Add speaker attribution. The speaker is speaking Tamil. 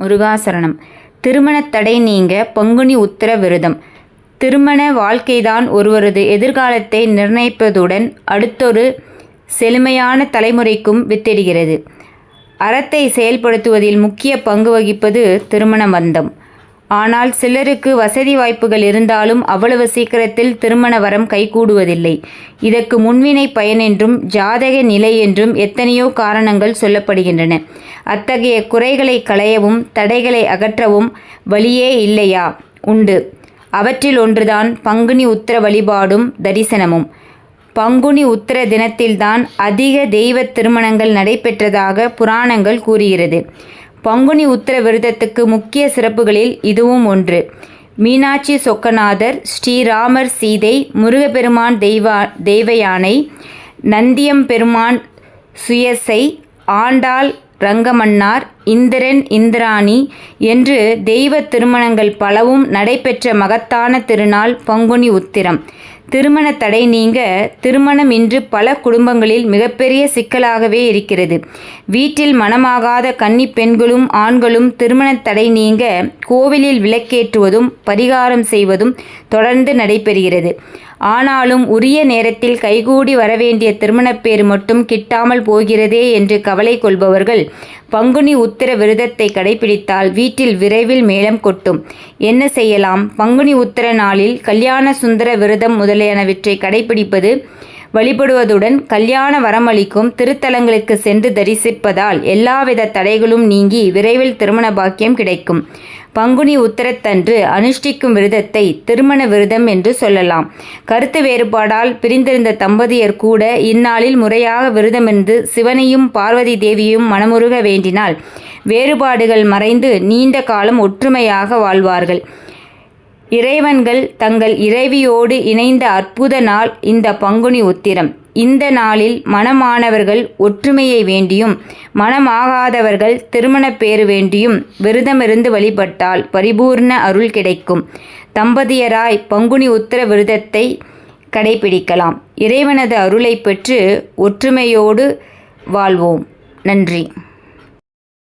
Speaker 1: முருகாசரணம். திருமணத் தடை நீங்க பங்குனி உத்தர விரதம். திருமண வாழ்க்கைதான் ஒருவரது எதிர்காலத்தை நிர்ணயிப்பதுடன் அடுத்தொரு செழுமையான தலைமுறைக்கும் வித்திடுகிறது. அறத்தை செயல்படுத்துவதில் முக்கிய பங்கு வகிப்பது திருமண பந்தம் ஆனால் சிலருக்கு வசதி வாய்ப்புகள் இருந்தாலும் அவ்வளவு சீக்கிரத்தில் திருமண வரம் கைகூடுவதில்லை. இதற்கு முன்வினை பயன் என்றும் ஜாதக நிலை என்றும் எத்தனையோ காரணங்கள் சொல்லப்படுகின்றன. அத்தகைய குறைகளை களையவும் தடைகளை அகற்றவும் வழியே இல்லையா? உண்டு. அவற்றில் ஒன்றுதான் பங்குனி உத்திர வழிபாடும் தரிசனமும். பங்குனி உத்திர தினத்தில்தான் அதிக தெய்வ திருமணங்கள் நடைபெற்றதாக புராணங்கள் கூறுகிறது. பங்குனி உத்திர விரதத்துக்கு முக்கிய சிறப்புகளில் இதுவும் ஒன்று. மீனாட்சி சொக்கநாதர் ஸ்ரீராமர் சீதை முருகப்பெருமான் தெய்வா தெய்வயானை நந்தியம் பெருமான் சுயசை ஆண்டாள் ரங்கமன்னார் இந்திரன் இந்திராணி என்று தெய்வ திருமணங்கள் பலவும் நடைபெற்ற மகத்தான திருநாள் பங்குனி உத்திரம். திருமண தடை நீங்க திருமணம் இன்று பல குடும்பங்களில் மிகப்பெரிய சிக்கலாகவே இருக்கிறது. வீட்டில் மனமாகாத கன்னி பெண்களும் ஆண்களும் திருமண தடை நீங்க கோவிலில் விளக்கேற்றுவதும் பரிகாரம் செய்வதும் தொடர்ந்து நடைபெறுகிறது. ஆனாலும் உரிய நேரத்தில் கைகூடி வரவேண்டிய திருமணப்பேறு மட்டும் கிட்டாமல் போகிறதே என்று கவலை கொள்பவர்கள் பங்குனி உத்திர விரதத்தை கடைபிடித்தால் வீட்டில் விரைவில் மேளம் கொட்டும். என்ன செய்யலாம்? பங்குனி உத்திர நாளில் கல்யாண சுந்தர விரதம் முதலியனவற்றை கடைபிடிப்பது வழிபடுவதுடன் கல்யாண வரமளிக்கும் திருத்தலங்களுக்கு சென்று தரிசிப்பதால் எல்லாவித தடைகளும் நீங்கி விரைவில் திருமண பாக்கியம் கிடைக்கும். பங்குனி உத்திரத்தன்று அனுஷ்டிக்கும் விரதத்தை திருமண விரதம் என்று சொல்லலாம். கருத்து வேறுபாடால் பிரிந்திருந்த தம்பதியர் கூட இந்நாளில் முறையாக விரதமிருந்து சிவனையும் பார்வதி தேவியும் மனமுருக வேண்டினால் வேறுபாடுகள் மறைந்து நீண்ட காலம் ஒற்றுமையாக வாழ்வார்கள். இறைவன்கள் தங்கள் இறைவியோடு இணைந்த அற்புத நாள் இந்த பங்குனி உத்திரம். இந்த நாளில் மனமானவர்கள் ஒற்றுமையை வேண்டியும் மனமாகாதவர்கள் திருமணப் பேறு வேண்டியும் விரதமிருந்து வழிபட்டால் பரிபூர்ண அருள் கிடைக்கும். தம்பதியராய் பங்குனி உத்தர விரதத்தை கடைபிடிக்கலாம். இறைவனது அருளை பெற்று ஒற்றுமையோடு வாழ்வோம். நன்றி.